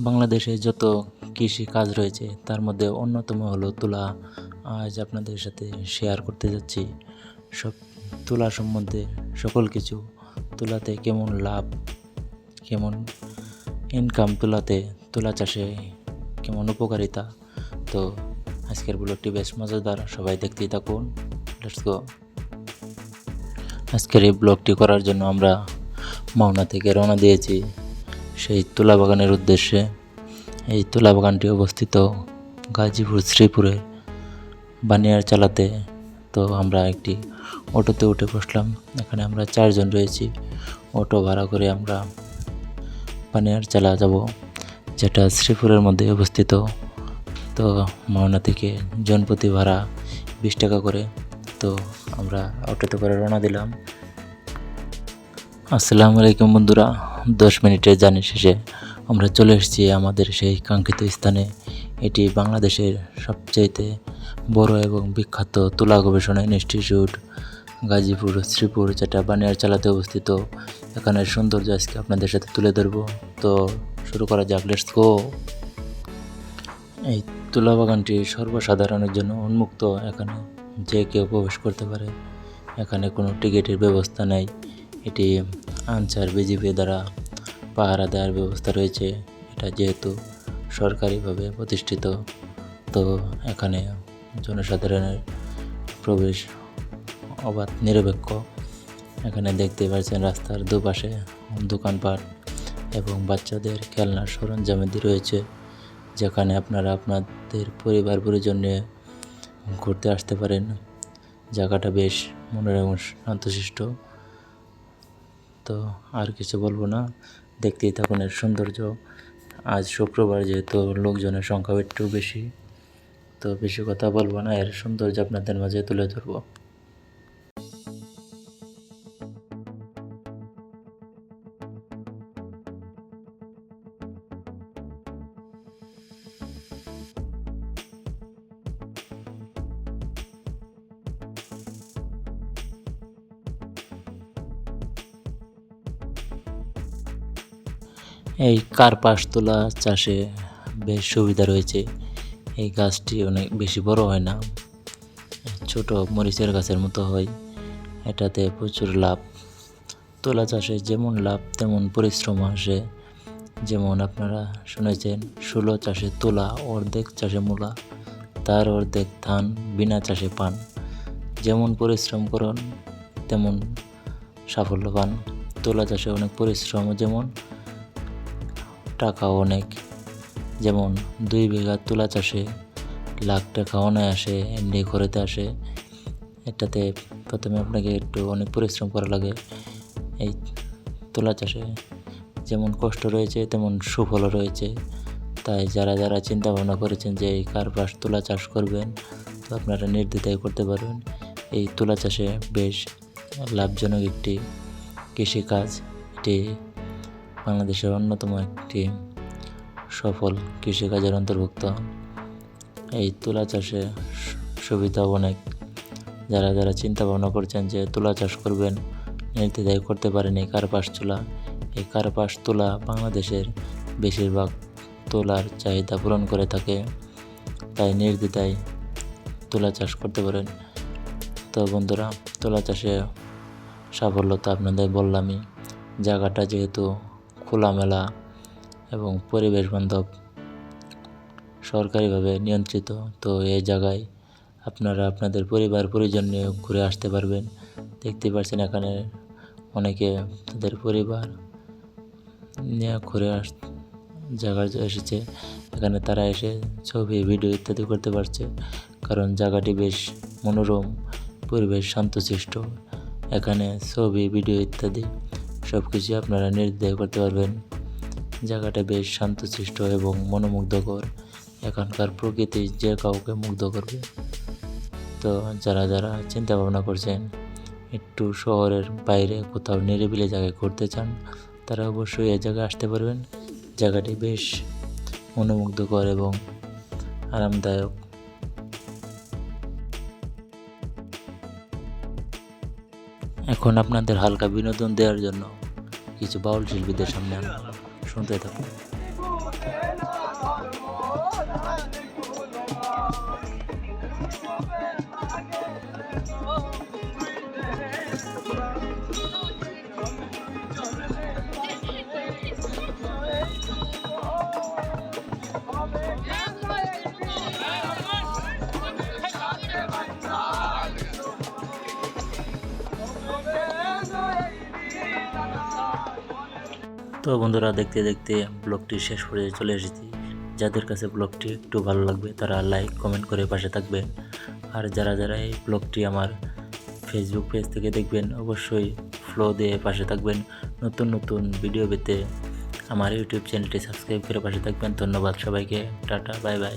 বাংলাদেশে যত কৃষি কাজ রয়েছে, তার মধ্যে অন্যতম হলো তুলা। আজ আপনাদের সাথে শেয়ার করতে যাচ্ছি। সব তুলা সম্বন্ধে সকল কিছু। তুলাতে কেমন লাভ, কেমন ইনকাম তুলাতে, তুলা চাষে কেমন উপকারিতা? তো আজকের ব্লগটি বেশ মজাদার, সবাই দেখতেই থাকুন। লেটস গো আজকের এই ব্লগটি করার জন্য আমরা মাওনা থেকে রওনা দিয়েছি। সেই তুলা বাগানের উদ্দেশ্যে এই তুলা বাগানটি অবস্থিত গাজীপুর শ্রীপুরের বানিয়ার চালাতে। তো আমরা একটি অটোতে উঠে বসলাম। এখানে আমরা চারজন রয়েছি। অটো ভাড়া করে আমরা বানিয়ার চালা যাব, যেটা শ্রীপুরের মধ্যে অবস্থিত। তো মাওনা থেকে জনপ্রতি ভাড়া বিশ টাকা করে। তো আমরা অটোতে করে রওনা দিলাম। আসসালামু আলাইকুম বন্ধুরা। দশ মিনিটের জার্নি শেষে আমরা চলে এসেছি আমাদের সেই কাঙ্ক্ষিত স্থানে। এটি বাংলাদেশের সবচাইতে বড় এবং বিখ্যাত তুলা গবেষণা ইনস্টিটিউট, গাজীপুর, শ্রীপুর যেটা বানিয়ার চালাতে অবস্থিত। এখানের সৌন্দর্য আজকে আপনাদের সাথে তুলে ধরবো। তো শুরু করা যাক লেটস গো এই তুলা বাগানটি সর্বসাধারণের জন্য উন্মুক্ত। এখানে যে কেউ প্রবেশ করতে পারে। এখানে কোনো টিকিটের ব্যবস্থা নেই। এটি আনসার বিজিবি দ্বারা পাহারা দেওয়ার ব্যবস্থা রয়েছে। এটা যেহেতু সরকারিভাবে প্রতিষ্ঠিত, তো এখানে জনসাধারণের প্রবেশ অবাধ, নিরপেক্ষ। এখানে দেখতে পাচ্ছেন রাস্তার দুপাশে দোকানপাট এবং বাচ্চাদের খেলনার সরঞ্জামাদি রয়েছে, যেখানে আপনারা আপনাদের পরিবার পরিজন নিয়ে ঘুরতে আসতে পারেন। জায়গাটা বেশ মনোরম, শান্তশিষ্ট। তো আর কিছু বলব না। দেখতেই থাকুন এর সৌন্দর্য। আজ শুক্রবার যেহেতু লোকজনের সংখ্যা একটু বেশি, তো বেশি কথা বলব না। এর সৌন্দর্য আপনাদের মাঝে তুলে ধরবো। এই কার্পাস তোলা চাষে বেশ সুবিধা রয়েছে। এই গাছটি অনেক বেশি বড় হয় না, ছোট মরিচের গাছের মতো হয়। এটাতে প্রচুর লাভ। তোলা চাষে যেমন লাভ, তেমন পরিশ্রম আসে। যেমন আপনারা শুনেছেন, ষোলো চাষে তোলা, অর্ধেক চাষে মূলা, তার অর্ধেক ধান বিনা চাষে পান। যেমন পরিশ্রম করুন, তেমন সাফল্য পান। তোলা চাষে অনেক পরিশ্রম, যেমন টাকাও অনেক। যেমন দুই বিঘা তুলা চাষে লাখ টাকা অনায়াসে এমনি ঘরেতে আসে। এটাতে প্রথমে আপনাকে একটু অনেক পরিশ্রম করা লাগে এই তুলা চাষে। যেমন কষ্ট রয়েছে, তেমন সুফলও রয়েছে। তাই যারা যারা চিন্তা ভাবনা করেছেন যে এই কার্পাস তুলা চাষ করবেন, তো আপনারা নির্দ্বিধায় করতে পারবেন। এই তুলা চাষে বেশ লাভজনক একটি কৃষিকাজ। এটি বাংলাদেশের অন্যতম একটি সফল কৃষিকাজের অন্তর্ভুক্ত। এই তুলা চাষে সুবিধা অনেক। যারা যারা চিন্তা ভাবনা করছেন যে তুলা চাষ করবেন নির্দ্বিধায় করতে পারেন এই কার্পাস তুলা, এই কার্পাস তুলা বাংলাদেশের বেশিরভাগ তুলার চাহিদা পূরণ করে থাকে। তাই নির্দ্বিধায় তুলা চাষ করতে পারেন। তো বন্ধুরা, তুলা চাষে সাফল্য তো আপনাদের বললামই। জায়গাটা যেহেতু খোলামেলা এবং পরিবেশ বান্ধব সরকারিভাবে নিয়ন্ত্রিত। তো এই জায়গায় আপনারা আপনাদের পরিবার, পরিজন নিয়ে ঘুরে আসতে পারবেন। দেখতে পাচ্ছেন এখানে অনেকে তাদের পরিবার নিয়ে ঘুরে আস জায়গায় এসেছে। এখানে তারা এসে ছবি, ভিডিও ইত্যাদি করতে পারছে। কারণ জায়গাটি বেশ মনোরম, পরিবেশ শান্তশিষ্ট। এখানে ছবি, ভিডিও ইত্যাদি সব কিছু আপনারা নির্দ্বিধায় করতে পারবেন। জায়গাটা বেশ শান্তশিষ্ট এবং মনোমুগ্ধকর। এখানকার প্রকৃতি যে কাউকে মুগ্ধ করবে। তো যারা যারা চিন্তা ভাবনা করছেন, একটু শহরের বাইরে কোথাও নিরিবিলি জায়গায় ঘুরতে চান, তারা অবশ্যই এ জায়গায় আসতে পারবেন। জায়গাটি বেশ মনোমুগ্ধকর এবং আরামদায়ক। এখন আপনাদের হালকা বিনোদন দেওয়ার জন্য কিছু বাউল শিল্পীদের সামনে শুনতে থাকুন। তো বন্ধুরা, দেখতে দেখতে ব্লগটি শেষ পর্যায়ে চলে এসেছি। যাদের কাছে ব্লগটি একটু ভালো লাগবে, তারা লাইক কমেন্ট করে পাশে থাকবেন আর যারা যারা এই ব্লগটি আমার ফেসবুক পেজ থেকে দেখবেন, অবশ্যই ফ্লো দিয়ে পাশে থাকবেন। নতুন নতুন ভিডিও পেতে আমার ইউটিউব চ্যানেলটি সাবস্ক্রাইব করে পাশে থাকবেন। ধন্যবাদ সবাইকে। Tata bye bye